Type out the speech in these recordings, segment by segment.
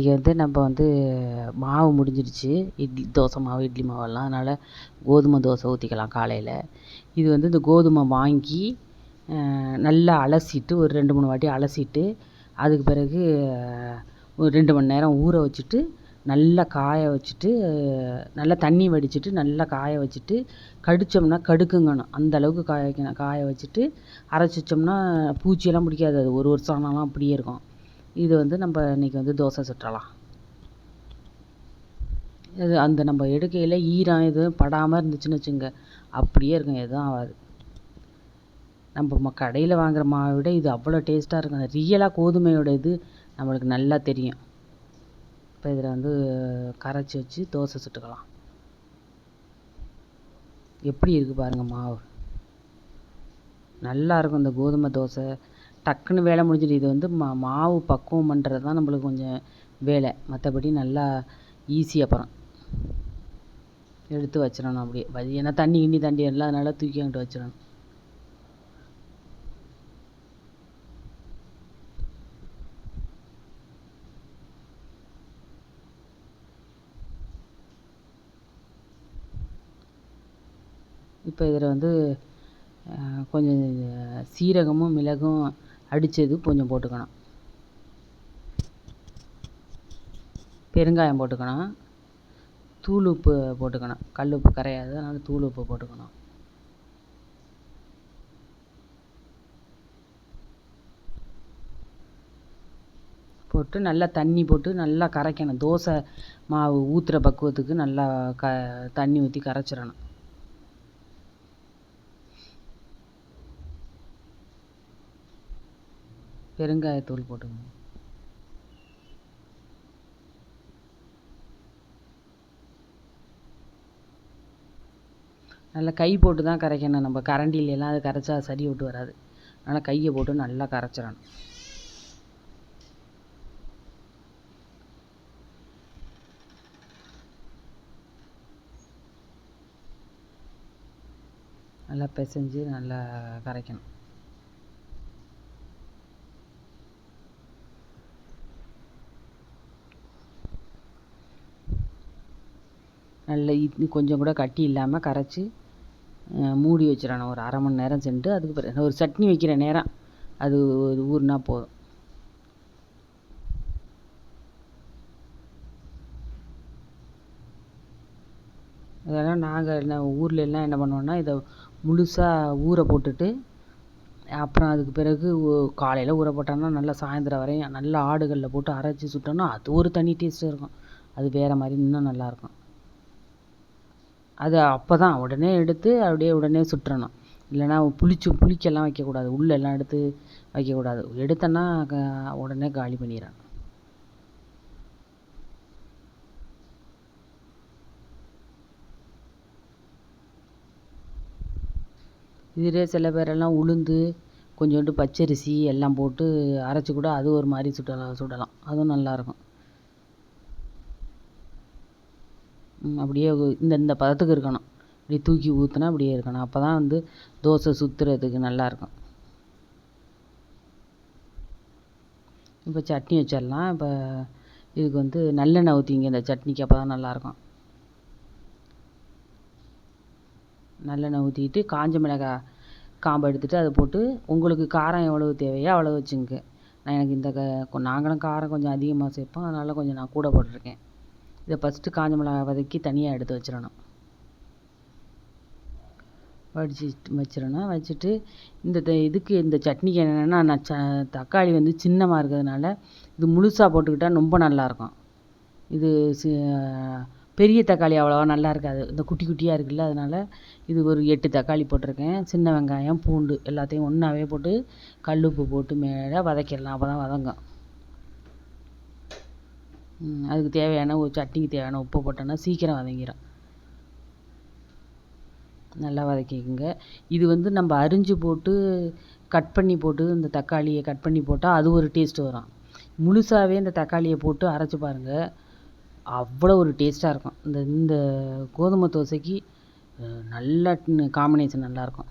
இன்றைக்கி வந்து நம்ம வந்து மாவு முடிஞ்சிடுச்சு இட்லி தோசை மாவு இட்லி மாவெல்லாம் அதனால் கோதுமை தோசை ஊற்றிக்கலாம் காலையில். இது வந்து இந்த கோதுமை வாங்கி நல்லா அலசிட்டு ஒரு ரெண்டு மூணு வாட்டி அலசிட்டு அதுக்கு பிறகு ஒரு ரெண்டு மணி நேரம் ஊற வச்சுட்டு நல்லா காய வச்சுட்டு நல்லா தண்ணி வடிச்சிட்டு நல்லா காய வச்சுட்டு கடித்தோம்னா கடுக்குங்கணும். அந்த அளவுக்கு காய வைக்கணும். காய வச்சுட்டு அரைச்சி வச்சோம்னா பூச்சியெல்லாம் பிடிக்காது. அது ஒரு வருஷம் ஆனாலும் அப்படியே இருக்கும். இது வந்து நம்ம இன்றைக்கி வந்து தோசை சுற்றலாம். இது அந்த நம்ம எடுக்கையில் ஈரம் எதுவும் படாமல் இருந்துச்சுன்னு வச்சுங்க அப்படியே இருக்கும் எதுவும் ஆகாது. நம்ம கடையில் வாங்குற மாவை விட இது அவ்வளோ டேஸ்ட்டாக இருக்கும். ரியலாக கோதுமையோட இது நம்மளுக்கு நல்லா தெரியும். இப்போ இதில் வந்து கரைச்சி வச்சு தோசை சுட்டுக்கலாம். எப்படி இருக்குது பாருங்கள் மாவு. நல்லா இருக்கும் இந்த கோதுமை தோசை. டக்குன்னு வேலை முடிஞ்சிடும் இது வந்து மா மாவு பக்குவம் பண்ணுறது தான் நம்மளுக்கு கொஞ்சம் வேலை. மற்றபடி நல்லா ஈஸி அப்புறம் எடுத்து வச்சிடணும் அப்படியே. ஏன்னா தண்ணி கிண்ணி தண்ணி எல்லாம் அதனால் தூக்கி அங்கிட்டு வச்சிடணும். இப்போ இதில் வந்து கொஞ்சம் சீரகமும் மிளகும் அடித்தது கொஞ்சம் போட்டுக்கணும். பெருங்காயம் போட்டுக்கணும். தூள் உப்பு போட்டுக்கணும். கல் உப்பு கரையாது அதனால் தூள் உப்பு போட்டுக்கணும். போட்டு நல்லா தண்ணி போட்டு நல்லா கரைக்கணும். தோசை மாவு ஊற்றுற பக்குவத்துக்கு நல்லா க தண்ணி ஊற்றி கரைச்சிடணும். பெருங்காயத்தூள் போட்டுக்கணும் நல்லா கை போட்டு தான் கரைக்கணும். நம்ம கரண்டிலெலாம் அது கரைச்சா சரி விட்டு வராது. அதனால் கையை போட்டு நல்லா கரைச்சிடணும். நல்லா பிசைஞ்சு நல்லா கரைக்கணும். நல்ல இட்லி கொஞ்சம் கூட கட்டி இல்லாமல் கரைச்சி மூடி வச்சிடணும். ஒரு அரை மணி நேரம் சென்று அதுக்கு பிறகு ஒரு சட்னி வைக்கிற நேரம் அது ஊறினா போதும். அதெல்லாம் நாங்கள் என்ன ஊரில் எல்லாம் என்ன பண்ணுவோன்னா இதை முழுசாக ஊற போட்டுட்டு அப்புறம் அதுக்கு பிறகு காலையில் ஊற போட்டோம்னா நல்லா சாயந்தரம் வரையும் நல்லா ஆடுகளில் போட்டு அரைச்சி சுட்டோம்னா அது ஒரு தனி டேஸ்ட்டு இருக்கும். அது வேறு மாதிரி இன்னும் நல்லாயிருக்கும் அது அப்போ தான் உடனே எடுத்து அப்படியே உடனே சுட்டுறணும் இல்லைன்னா புளிச்சு புளிக்கெல்லாம் வைக்கக்கூடாது. உள்ளெல்லாம் எடுத்து வைக்கக்கூடாது. எடுத்தோன்னா உடனே காலி பண்ணிடணும் இதிலே சில பேரெல்லாம் உளுந்து கொஞ்சோண்டு பச்சரிசி எல்லாம் போட்டு அரைச்சி கூட அது ஒரு மாதிரி சுடலாம் சுடலாம். அதுவும் நல்லாயிருக்கும் அப்படியே இந்த இந்த பதத்துக்கு இருக்கணும். இப்படி தூக்கி ஊற்றினா அப்படியே இருக்கணும். அப்போ தான் வந்து தோசை சுற்றுறதுக்கு நல்லாயிருக்கும் இப்போ சட்னி வச்சிடலாம். இப்போ இதுக்கு வந்து நல்லெண்ணெய் ஊற்றிங்க இந்த சட்னிக்கு அப்போ தான் நல்லாயிருக்கும் நல்லெண்ணெய் ஊற்றிக்கிட்டு காஞ்ச மிளகாய் காம்பை எடுத்துகிட்டு அதை போட்டு உங்களுக்கு காரம் எவ்வளவு தேவையோ அவ்வளோ வச்சுங்க. நான் எனக்கு இந்த க நாங்களும் காரம் கொஞ்சம் அதிகமாக சேர்ப்போம். அதனால் கொஞ்சம் நான் கூட போட்டிருக்கேன். இதை ஃபஸ்ட்டு காஞ்ச மிளகாய் வதக்கி தனியாக எடுத்து வச்சிடணும். வடிச்சிட்டு வச்சிடணும். வச்சுட்டு இந்த இதுக்கு இந்த சட்னிக்கு என்னென்னா நான் ச தக்காளி வந்து சின்னமாக இருக்கிறதுனால இது முழுசாக போட்டுக்கிட்டால் ரொம்ப நல்லாயிருக்கும் இது சி பெரிய தக்காளி அவ்வளோவா நல்லா இருக்காது. இந்த குட்டி குட்டியாக இருக்குல்ல அதனால் இது ஒரு எட்டு தக்காளி போட்டிருக்கேன். சின்ன வெங்காயம் பூண்டு எல்லாத்தையும் ஒன்றாவே போட்டு கல் உப்பு போட்டு மேலே வதக்கிடலாம். அப்போ தான் வதங்கும். அதுக்கு தேவையான ஒரு சட்னிக்கு தேவையான உப்பு போட்டோன்னா சீக்கிரம் வதங்கிடும் நல்லா வதக்கிக்கோங்க. இது வந்து நம்ம அரிஞ்சு போட்டு கட் பண்ணி போட்டு இந்த தக்காளியை கட் பண்ணி போட்டால் அது ஒரு டேஸ்ட்டு வரும். முழுசாகவே இந்த தக்காளியை போட்டு அரைச்சி பாருங்கள் அவ்வளோ ஒரு டேஸ்ட்டாக இருக்கும். இந்த இந்த கோதுமை தோசைக்கு நல்ல காம்பினேஷன் நல்லாயிருக்கும்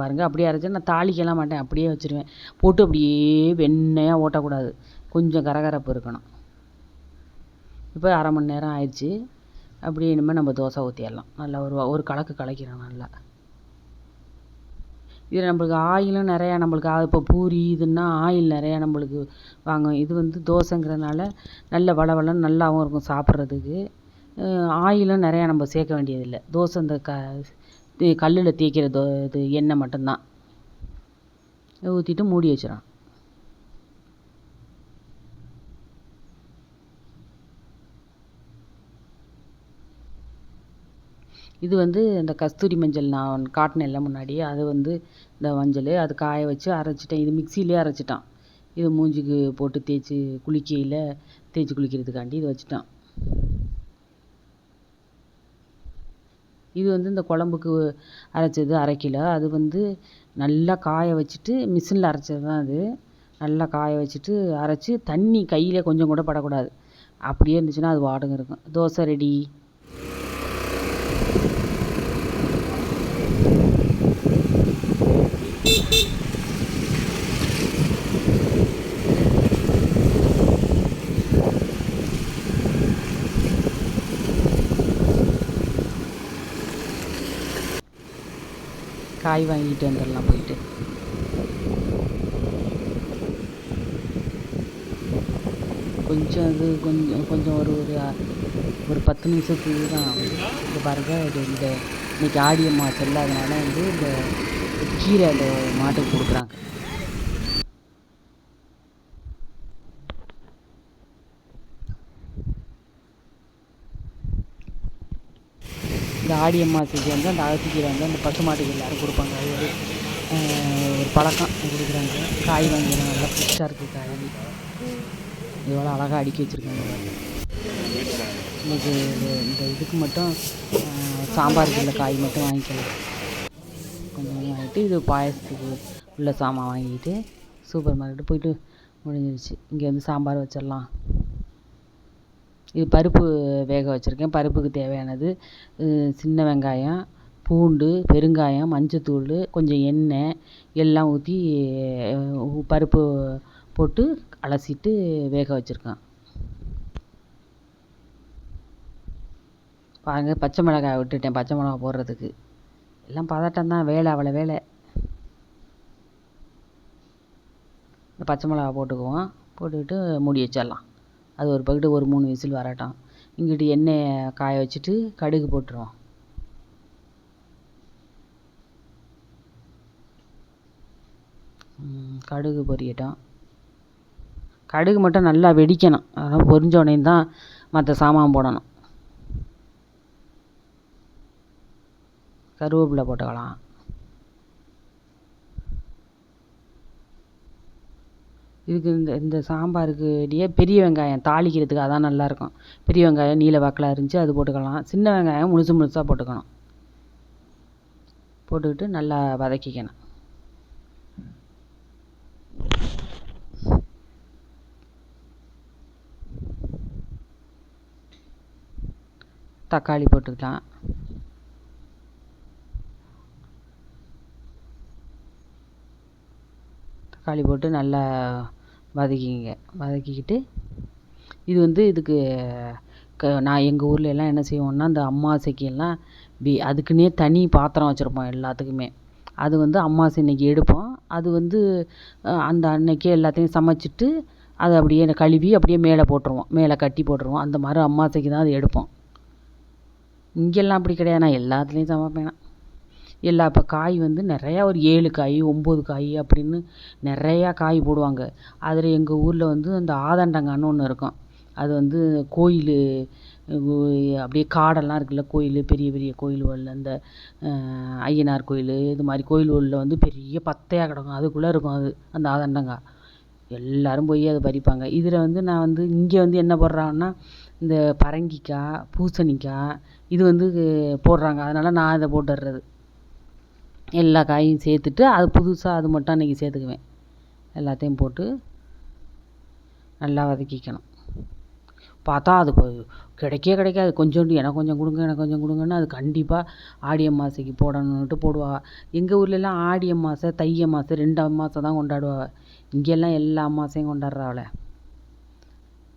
பாருங்கள் அப்படியே அரைச்சா நான் தாளிக்கலாம் மாட்டேன். அப்படியே வச்சுருவேன். போட்டு அப்படியே வெண்ணையாக ஓட்டக்கூடாது. கொஞ்சம் கரகரப்பு இருக்கணும். இப்போ அரை மணி நேரம் ஆயிடுச்சு. அப்படியே இனிமேல் நம்ம தோசை ஊற்றிடலாம் நல்லா ஒரு ஒரு கலக்கு கலக்கிறோம் நல்லா. இது நம்மளுக்கு ஆயிலும் நிறையா நம்மளுக்கு இப்போ பூரி இதுன்னா ஆயில் நிறையா நம்மளுக்கு வாங்கும். இது வந்து தோசைங்கிறதுனால நல்ல வளவளன்னு நல்லாவும் இருக்கும் சாப்பிட்றதுக்கு. ஆயிலும் நிறையா நம்ம சேர்க்க வேண்டியதில்லை. தோசை இந்த க கல்லில் தேய்க்கிற தோ இது எண்ணெய் மட்டும்தான். ஊற்றிட்டு மூடி வச்சிடணும். இது வந்து இந்த கஸ்தூரி மஞ்சள் நான் காட்டினேன்ல முன்னாடி அது வந்து இந்த மஞ்சள் அது காய வச்சு அரைச்சிட்டேன். இது மிக்சியிலே அரைச்சிட்டான். இது மூஞ்சிக்கு போட்டு தேய்ச்சி குளிக்கையில் தேய்ச்சி குளிக்கிறதுக்காண்டி இது வச்சுட்டான். இது வந்து இந்த குழம்புக்கு அரைச்சது அரை கிலோ. அது வந்து நல்லா காய வச்சுட்டு மிஷினில் அரைச்சது தான் அது. நல்லா காய வச்சுட்டு அரைச்சி தண்ணி கையில் கொஞ்சம் கூட படக்கூடாது. அப்படியே இருந்துச்சுன்னா அது வாடகை இருக்கும். தோசை ரெடி. காய் வாங்கிட்டு வந்துடலாம் போயிட்டு. கொஞ்சம் அது கொஞ்சம் கொஞ்சம் ஒரு ஒரு ஒரு பத்து நிமிஷத்துக்கு தான் இந்த பாருங்க இது இந்த இன்றைக்கி ஆடிய மாசம் அதனால் வந்து இந்த கீரை அந்த மாட்டுக்கு கொடுக்குறாங்க. இந்த ஆடி அம்மாசைக்கு வந்து அந்த அகத்திக்கீரை வந்து அந்த பசு மாட்டுக்கு எல்லோரும் கொடுப்பாங்க. அது ஒரு ஒரு பழக்கம் கொடுக்குறாங்க. காய் வாங்கினா நல்லா ஃப்ரெஷ்ஷாக இருக்குது காய். இவ்வளோ அழகாக அடுக்கி வச்சுருக்காங்க இன்றைக்கி இந்த இதுக்கு மட்டும் சாம்பாருக்கு உள்ள காய் மட்டும் வாங்கிக்கலாம். கொஞ்சம் வாங்கிட்டு இது பாயசத்துக்கு உள்ள சாமான் வாங்கிட்டு சூப்பர் மார்க்கெட்டு போயிட்டு முடிஞ்சிருச்சு. இங்கே வந்து சாம்பார் வச்சிடலாம். இது பருப்பு வேக வச்சுருக்கேன். பருப்புக்கு தேவையானது சின்ன வெங்காயம் பூண்டு பெருங்காயம் மஞ்சத்தூள் கொஞ்சம் எண்ணெய் எல்லாம் ஊற்றி பருப்பு போட்டு அலசிட்டு வேக வச்சுருக்கேன். பாருங்கள் பச்சை மிளகாய் விட்டுட்டேன். பச்சை மிளகா போடுறதுக்கு. எல்லாம் பதட்டம் தான். வேலை அவ்வளோ வேலை. இந்த பச்சை மிளகா போட்டுக்குவோம். போட்டுக்கிட்டு மூடி வச்சிடலாம். அது ஒரு பக்கெட்டு ஒரு மூணு விசில் வரட்டும். இங்கிட்டு எண்ணெயை காய வச்சுட்டு கடுகு போட்டுருவோம். கடுகு பொரியட்டும். கடுகு மட்டும் நல்லா வெடிக்கணும். அதெல்லாம் பொரிஞ்ச தான் மற்ற சாமான் போடணும். கருவேப்பிலை போட்டுக்கலாம். இதுக்கு இந்த இந்த சாம்பாருக்கு இடையே பெரிய வெங்காயம் தாளிக்கிறதுக்கு அதான் நல்லாயிருக்கும். பெரிய வெங்காயம் நீல வாக்கில் இருந்துச்சு அது போட்டுக்கலாம். சின்ன வெங்காயம் முழுசு முழுசாக போட்டுக்கணும். போட்டுக்கிட்டு நல்லா வதக்கிக்கணும். தக்காளி போட்டுக்கலாம். தக்காளி போட்டு நல்லா வதக்கிங்க வதக்கிக்கிட்டு இது வந்து இதுக்கு க நான் எங்கள் ஊரில் எல்லாம் என்ன செய்வோம்னா இந்த அம்மாவாசைக்கு எல்லாம் வி அதுக்குன்னே தனி பாத்திரம் வச்சுருப்போம் எல்லாத்துக்குமே. அது வந்து அமாவாசை அன்றைக்கி எடுப்போம். அது வந்து அந்த அன்னைக்கே எல்லாத்தையும் சமைச்சிட்டு அதை அப்படியே கழுவி அப்படியே மேலே போட்டுருவோம். மேலே கட்டி போட்டுருவோம். அந்த மாதிரி அமாவாசைக்கு தான் அது எடுப்போம். இங்கெல்லாம் அப்படி கிடையாது. நான் எல்லாத்துலேயும் சமைப்பேன். நான் எல்லா இப்போ காய் வந்து நிறையா ஒரு ஏழு காய் ஒம்பது காய் அப்படின்னு நிறையா காய் போடுவாங்க. அதில் எங்கள் ஊரில் வந்து அந்த ஆதண்டங்கான்னு ஒன்று இருக்கும். அது வந்து கோயில் அப்படியே காடெல்லாம் இருக்குல்ல கோயில் பெரிய பெரிய கோயில்களில் அந்த ஐயனார் கோயில் இது மாதிரி கோயில்களில் வந்து பெரிய பத்தையாக கிடக்கும். அதுக்குள்ளே இருக்கும் அது அந்த ஆதண்டங்காய் எல்லோரும் போய் அதை பறிப்பாங்க. இதில் வந்து நான் வந்து இங்கே வந்து என்ன போடுறாங்கன்னா இந்த பரங்கிக்காய் பூசணிக்காய் இது வந்து போடுறாங்க. அதனால் நான் இதை போட்டுடுறது. எல்லா காயும் சேர்த்துட்டு அது புதுசாக அது மட்டும் அன்றைக்கி சேர்த்துக்குவேன். எல்லாத்தையும் போட்டு நல்லா வதக்கிக்கணும். பார்த்தா அது கிடைக்கவே கிடைக்காது. கொஞ்சோண்டு எனக்கு கொஞ்சம் கொடுங்க எனக்கு கொஞ்சம் கொடுங்கன்னு அது கண்டிப்பாக ஆடி அமாவாசைக்கு போடணுன்ட்டு போடுவா. எங்கள் ஊர்லெலாம் ஆடி அமாவாசை தை அமாவாசை ரெண்டு அமாவாசை தான் கொண்டாடுவாங்க இங்கெல்லாம் எல்லா அமாவாசையும் கொண்டாடுறாவல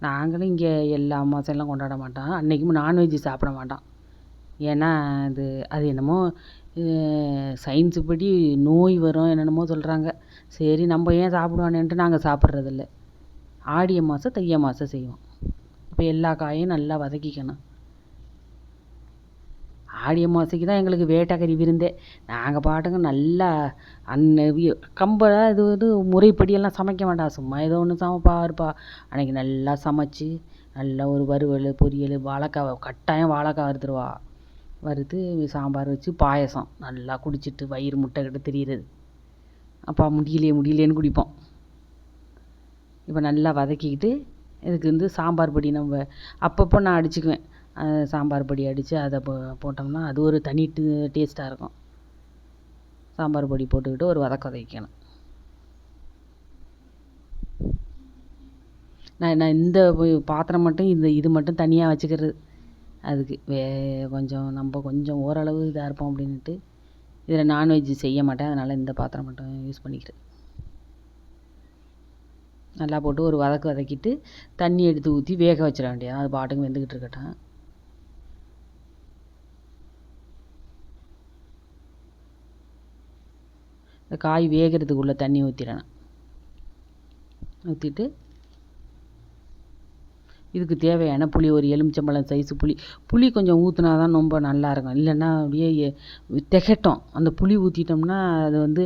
நாங்களும் இங்கே எல்லா அமாவாசையெல்லாம் கொண்டாட மாட்டோம். அன்றைக்கும் நான்வெஜ்ஜு சாப்பிட மாட்டோம். ஏன்னா அது அது என்னமோ சயின்ஸு படி நோய் வரும் என்னென்னமோ சொல்கிறாங்க சரி நம்ம ஏன் சாப்பிடுவானேன்ட்டு நாங்கள் சாப்பிட்றதில்ல. ஆடி அமாவாசை தை அமாவாசை செய்வோம். இப்போ எல்லா காயும் நல்லா வதக்கிக்கணும். ஆடி அமாவாசைக்கு தான் எங்களுக்கு வேட்டக்கறி விருந்தே. நாங்கள் பாட்டுங்க நல்லா அன்ன கம்பெல்லாம் இது வந்து முறைப்படியெல்லாம் சமைக்க வேண்டாம். சும்மா ஏதோ ஒன்று சமைப்பா இருப்பா. அன்றைக்கி நல்லா சமைச்சி நல்லா ஒரு வறுவல் பொரியல் வாழைக்கா கட்டாயம் வாழைக்கா வறுத்துருவா. வறுத்து சாம்பார் வச்சு பாயசம். நல்லா குடிச்சிட்டு வயிறு முட்டை கிட்ட திரியிறது. அப்பா முடியலையே முடியலையேன்னு குடிப்போம். இப்போ நல்லா வதக்கிக்கிட்டு இதுக்கு வந்து சாம்பார் பொடி நம்ம அப்பப்போ நான் அடிச்சுக்குவேன். சாம்பார் பொடி அடித்து அதை போ போட்டோம்னா அது ஒரு தனி டேஸ்ட்டாக இருக்கும். சாம்பார் பொடி போட்டுக்கிட்டு ஒரு வதக்க வதக்கணும் நான் நான் இந்த பாத்திரம் மட்டும் இந்த இது மட்டும் தனியாக வச்சுக்கிறது. அதுக்கு வே கொஞ்சம் நம்ம கொஞ்சம் ஓரளவு இதாக இருப்போம் அப்படின்ட்டு இதில் நான்வெஜ்ஜு செய்ய மாட்டேன். அதனால் இந்த பாத்திரம் மட்டும் யூஸ் பண்ணிக்கிறேன். நல்லா போட்டு ஒரு வதக்கு வதக்கிட்டு தண்ணி எடுத்து ஊற்றி வேக வச்சிட வேண்டியது அது பாட்டுக்கு வெந்துக்கிட்டு இருக்கட்டும். இந்த காய் வேகிறதுக்குள்ளே தண்ணி ஊற்றிடணும் ஊற்றிட்டு இதுக்கு தேவையான புளி ஒரு எலுமிச்சம்பழம் சைஸு புளி. புளி கொஞ்சம் ஊற்றினா தான் ரொம்ப நல்லாயிருக்கும். இல்லைன்னா அப்படியே திகட்டும். அந்த புளி ஊற்றிட்டோம்னா அது வந்து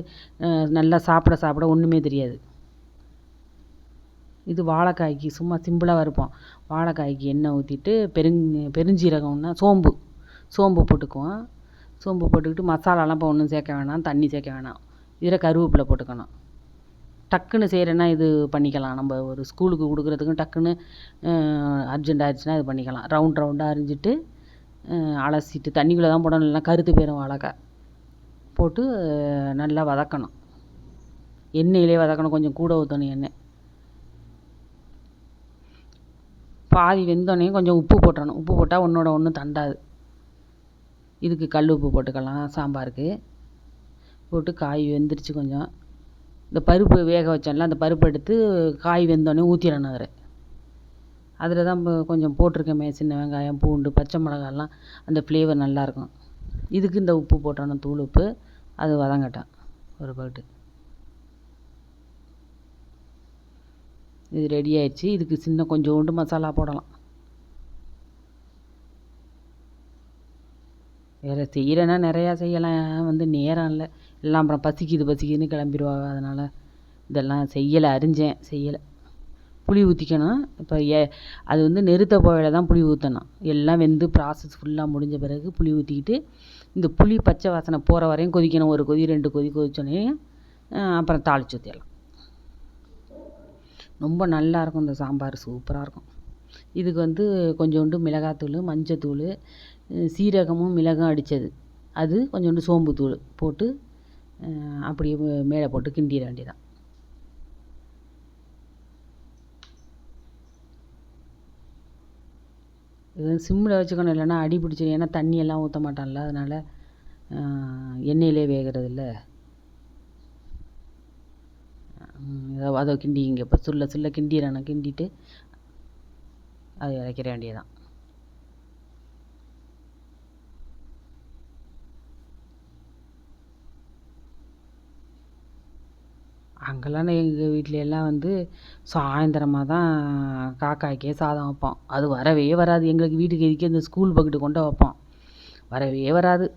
நல்லா சாப்பிட சாப்பிட ஒன்றுமே தெரியாது. இது வாழைக்காய்க்கு சும்மா சிம்பிளாக வறுப்போம். வாழைக்காய்க்கு எண்ணெய் ஊற்றிட்டு பெருங் பெருஞ்சீரகம்னா சோம்பு. சோம்பு போட்டுக்குவோம். சோம்பு போட்டுக்கிட்டு மசாலாலாம் இப்போ ஒன்றும் சேர்க்க வேணாம் தண்ணி சேர்க்க வேணாம். இதில் கருவேப்பிலை போட்டுக்கணும். டக்குன்னு செய்கிறேன்னா இது பண்ணிக்கலாம். நம்ம ஒரு ஸ்கூலுக்கு கொடுக்குறதுக்கும் டக்குன்னு அர்ஜெண்ட் ஆயிடுச்சுன்னா இது பண்ணிக்கலாம். ரவுண்ட் ரவுண்டாக அரிஞ்சிட்டு அலசிட்டு தண்ணிக்குள்ளே தான் போடணும். இல்லைன்னா கருத்து போயிடும் வாழைக்கா போட்டு நல்லா வதக்கணும். எண்ணெயிலே வதக்கணும். கொஞ்சம் கூட ஊற்றணும் எண்ணெய். பாதி வெந்தோடனே கொஞ்சம் உப்பு போட்டுறணும். உப்பு போட்டால் ஒன்றோட ஒன்று தண்டாது. இதுக்கு கல் உப்பு போட்டுக்கலாம். சாம்பாருக்கு. போட்டு காய் வெந்துருச்சு கொஞ்சம். இந்த பருப்பு வேக வச்சோம்ல அந்த பருப்பு எடுத்து காய் வெந்தோடனே ஊற்றிடணும் அதில். அதில் தான் இப்போ கொஞ்சம் போட்டிருக்கேமே சின்ன வெங்காயம் பூண்டு பச்சை மிளகாலாம் அந்த ஃப்ளேவர் நல்லாயிருக்கும். இதுக்கு இந்த உப்பு போட்டணும் தூள் உப்பு. அது வதங்கட்டும் ஒரு பாட்டு இது ரெடி ஆயிடுச்சு. இதுக்கு சின்ன கொஞ்சோண்டு மசாலா போடலாம். வேறு செய்கிறேன்னா நிறையா செய்யலாம். வந்து நேரம் இல்லை. எல்லாம் அப்புறம் பசிக்குது பசிக்குதுன்னு கிளம்பிடுவாங்க. அதனால் இதெல்லாம் செய்யலை அறிஞ்சேன் செய்யலை. புளி ஊற்றிக்கணும் இப்போ ஏ அது வந்து நெருத்த போகையில் தான் புளி ஊற்றணும் எல்லாம் வெந்து ப்ராசஸ் ஃபுல்லாக முடிஞ்ச பிறகு புளி ஊற்றிக்கிட்டு இந்த புளி பச்சை வாசனை போகிற வரையும் கொதிக்கணும். ஒரு கொதி ரெண்டு கொதி கொதிச்சோடனே அப்புறம் தாளிச்சு ஊற்றிடலாம் ரொம்ப நல்லாயிருக்கும் இந்த சாம்பார். சூப்பராக இருக்கும். இதுக்கு வந்து கொஞ்சோண்டு மிளகாத்தூள் மஞ்சத்தூள் சீரகமும் மிளகும் அடித்தது அது கொஞ்சோண்டு சோம்புத்தூள் போட்டு அப்படியே மேலே போட்டு கிண்டிட வேண்டியதான் இது சிம்மில் வச்சுக்கணும் இல்லைன்னா அடி பிடிச்சிடும் ஏன்னா தண்ணியெல்லாம் ஊற்ற மாட்டான்ல அதனால் எண்ணெயிலே வேகிறதில்ல. அதை கிண்டி இங்கே இப்போ சுள்ள சுள்ள கிண்டிடணும் கிண்டிட்டு அதை இறக்கிற வேண்டியதான் அங்கெல்லாம் எங்கள் வீட்டில எல்லாம் வந்து சாயந்தரமாக தான் காக்காய்க்கே சாதம் வைப்போம் அது வரவே வராது. எங்களுக்கு வீட்டுக்கு எதுக்கே இந்த ஸ்கூல் பக்கெட்டு கொண்டு வைப்போம் வரவே வராது.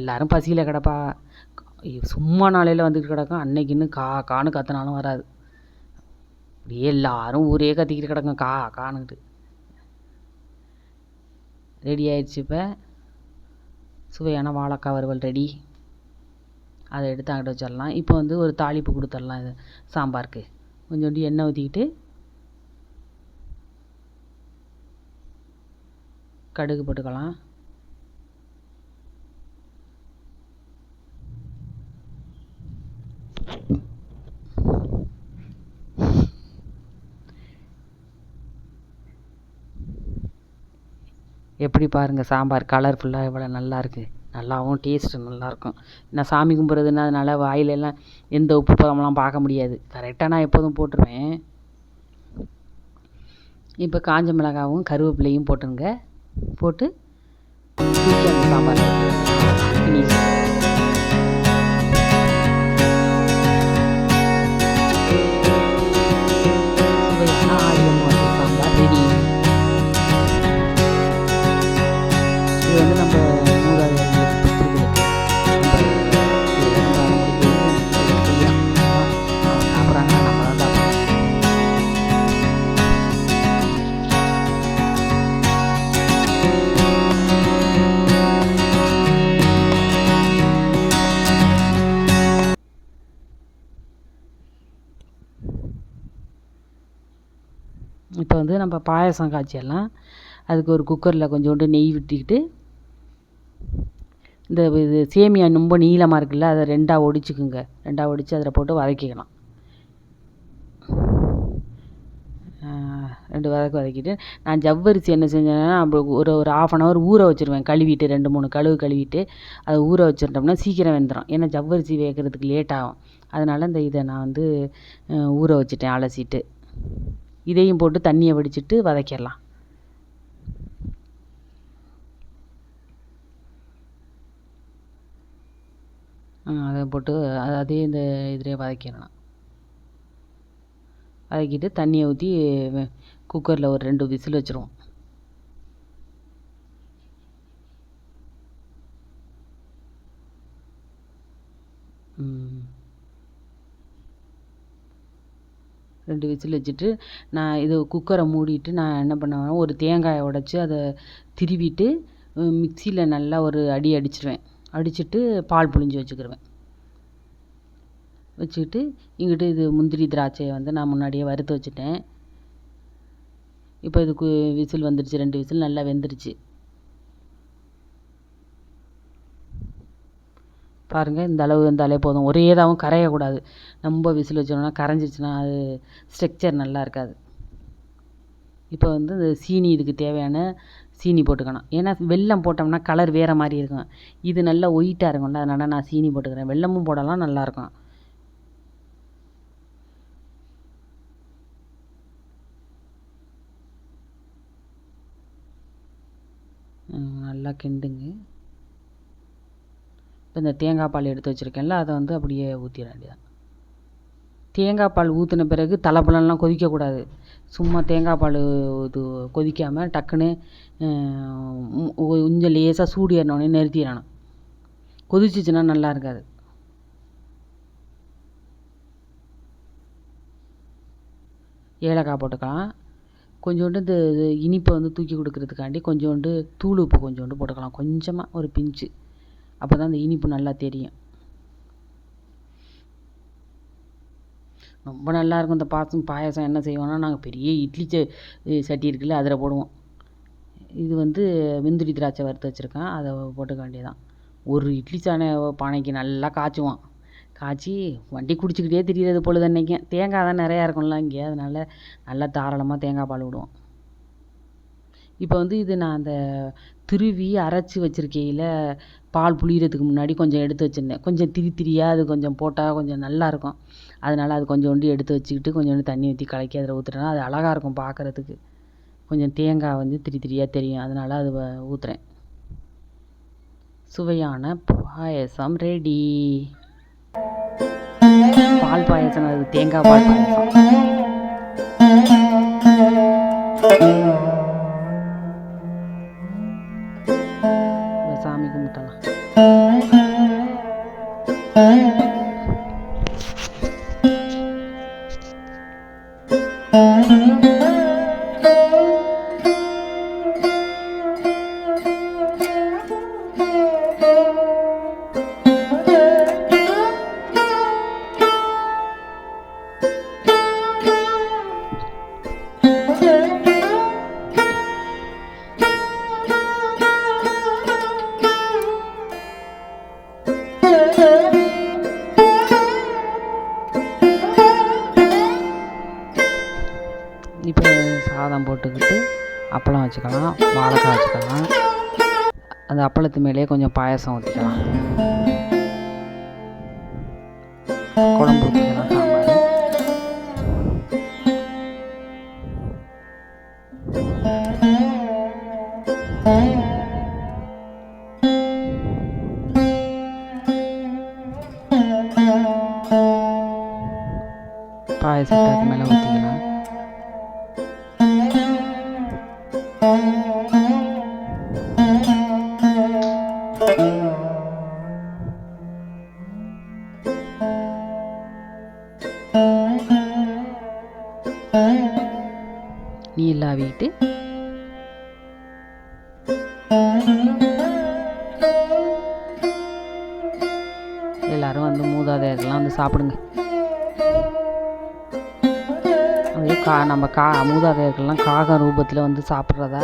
எல்லாரும் பசியில் கிடப்பா. சும்மா நாளையில் வந்துட்டு கிடக்கும். அன்னைக்குன்னு கா கான்னு கத்தினாலும் வராது. அப்படியே எல்லாரும் ஊரே கத்திக்கிட்டு கிடக்கும் கா காணுக்கிட்டு ரெடி ஆயிடுச்சு இப்போ. சுவையான வாழைக்காய் வறுவல் ரெடி அதை எடுத்து அங்கிட்ட வச்சிடலாம். இப்போ வந்து ஒரு தாளிப்பு கொடுத்துடலாம் இது சாம்பாருக்கு. கொஞ்சோண்டு எண்ணெய் ஊற்றிக்கிட்டு கடுகு போட்டுக்கலாம். எப்படி பாருங்கள் சாம்பார் கலர்ஃபுல்லாக எவ்வளோ நல்லா இருக்குது நல்லாவும் டேஸ்ட்டு நல்லாயிருக்கும் நான் சாமி கும்பிட்றதுன்னா அதனால் வாயிலெல்லாம் எந்த உப்பு பதமெல்லாம் பார்க்க முடியாது. கரெக்டாக நான் எப்போதும் போட்டுருவேன். இப்போ காஞ்ச மிளகாவும் கருவேப்பிலையும் போட்டுருங்க. போட்டு சாம்பார் இப்போ வந்து நம்ம பாயாசம் காய்ச்சிடலாம். அதுக்கு ஒரு குக்கரில் கொஞ்சோண்டு நெய் விட்டுக்கிட்டு இந்த இது சேமியா ரொம்ப நீளமாக இருக்குல்ல அதை ரெண்டாக ஒடிச்சுக்குங்க. ரெண்டாக ஒடிச்சு அதில் போட்டு வதக்கிக்கலாம். ரெண்டு வதக்கு வதக்கிட்டு நான் ஜவ்வரிசி என்ன செஞ்சேன்னா ஒரு ஒரு ஆஃப் அன் ஹவர் ஊற வச்சுருவேன். கழுவிட்டு ரெண்டு மூணு கழுவு கழுவிட்டு அதை ஊற வச்சுட்டோம்னா சீக்கிரம் வெந்துடும் ஏன்னா ஜவ்வரிசி வேகிறதுக்கு லேட் ஆகும். அதனால் இந்த இதை நான் வந்து ஊற வச்சுட்டேன் அலசிட்டு. இதையும் போட்டு தண்ணியை வடிச்சிட்டு வதக்கிடலாம். அதை போட்டு அதே இந்த இதிலே வதக்கிடலாம். வதக்கிட்டு தண்ணியை ஊற்றி குக்கரில் ஒரு ரெண்டு விசில் வச்சுருவோம். ம். ரெண்டு விசில் வச்சுட்டு நான் இது குக்கரை மூடிட்டு நான் என்ன பண்ணுவேன்னா ஒரு தேங்காயை உடச்சி அதை திருவிட்டு மிக்சியில் நல்லா ஒரு அடி அடிச்சிடுவேன் அடிச்சுட்டு பால் புழிஞ்சு வச்சுக்கிருவேன். வச்சுக்கிட்டு இங்கிட்டு இது முந்திரி திராட்சையை வந்து நான் முன்னாடியே வறுத்து வச்சுட்டேன். இப்போ இதுக்கு விசில் வந்துடுச்சு ரெண்டு விசில் நல்லா வெந்துருச்சு. பாருங்கள் இந்த அளவு வந்தாலே போதும். ஒரே இதாகவும் கரையக்கூடாது. ரொம்ப விசில் வச்சோம்னா கரைஞ்சிருச்சுன்னா அது ஸ்ட்ரக்சர் நல்லா இருக்காது. இப்போ வந்து இந்த சீனி இதுக்கு தேவையான சீனி போட்டுக்கணும். ஏன்னா வெல்லம் போட்டோம்னா கலர் வேறு மாதிரி இருக்கும். இது நல்லா ஒயிட்டாக இருக்கும்ல அதனால் நான் சீனி போட்டுக்கிறேன். வெல்லமும் போடலாம் நல்லாயிருக்கும் நல்லா கிண்டுங்க. இப்போ இந்த தேங்காய் பால் எடுத்து வச்சுருக்கேன்ல அதை வந்து அப்படியே ஊற்றிட வேண்டியதான் தேங்காய் பால் ஊற்றின பிறகு தலைப்பழம்லாம் கொதிக்கக்கூடாது. சும்மா தேங்காய் பால் இது கொதிக்காமல் டக்குன்னு கொஞ்சம் லேசாக சூடு ஏறினோடனே நிறுத்திடணும். கொதிச்சிச்சுன்னா நல்லா இருக்காது. ஏலக்காய் போட்டுக்கலாம். கொஞ்சோண்டு இந்த இது இனிப்பை வந்து தூக்கி கொடுக்கறதுக்காண்டி கொஞ்சோண்டு தூள் உப்பு கொஞ்சோண்டு போட்டுக்கலாம். கொஞ்சமாக ஒரு பிஞ்சு. அப்போ தான் அந்த இனிப்பு நல்லா தெரியும். ரொம்ப நல்லா இருக்கும் இந்த பாசம் பாயாசம் என்ன செய்வோம்னா நாங்கள் பெரிய இட்லி ச சட்டி இருக்குல்ல அதில் போடுவோம். இது வந்து முந்திரி திராட்சை வறுத்து வச்சுருக்கேன். அதை போட்டுக்க வேண்டியதான் ஒரு இட்லி சாணை பானைக்கு நல்லா காய்ச்சுவோம். காய்ச்சி வண்டி குடிச்சிக்கிட்டே திரியிறது பொழுது அன்றைக்கும் தேங்காய் தான் நிறையா இருக்கும்ல இங்கே அதனால் நல்லா தாராளமாக தேங்காய் பால் விடுவோம். இப்போ வந்து இது நான் அந்த திருவி அரைச்சி வச்சிருக்கையில் பால் புளியறதுக்கு முன்னாடி கொஞ்சம் எடுத்து வச்சுருந்தேன். கொஞ்சம் திரி திரியாக அது கொஞ்சம் போட்டால் கொஞ்சம் நல்லாயிருக்கும் அதனால் அது கொஞ்சோண்டு எடுத்து வச்சுக்கிட்டு கொஞ்சோண்டு தண்ணி ஊற்றி கலக்கி அதில் ஊற்றுட்டேன்னா அது அழகாக இருக்கும் பார்க்கறதுக்கு கொஞ்சம் தேங்காய் வந்து திரி திரியாக தெரியும். அதனால் அது வ- ஊற்றுறேன் சுவையான பாயசம் ரெடி பால் பாயசம் அது தேங்காய் பால் பாயசம். சாதம் போட்டுக்கிட்டு அப்பளம் வச்சுக்கலாம் வாழைக்காய் வச்சுக்கலாம். அந்த அப்பளத்து மேலேயே கொஞ்சம் பாயாசம் ஊற்றிக்கலாம் குழம்பு நம்ம கா மூதாதையர்கள்லாம் காகம் ரூபத்தில் வந்து சாப்பிட்றதா?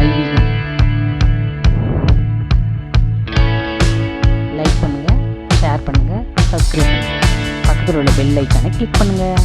ஐதீகம் லைக் பண்ணுங்கள் ஷேர் பண்ணுங்கள் சப்ஸ்கிரைப் பண்ணுங்கள் பக்கத்தில் உள்ள பெல் ஐக்கானை கிளிக் பண்ணுங்கள்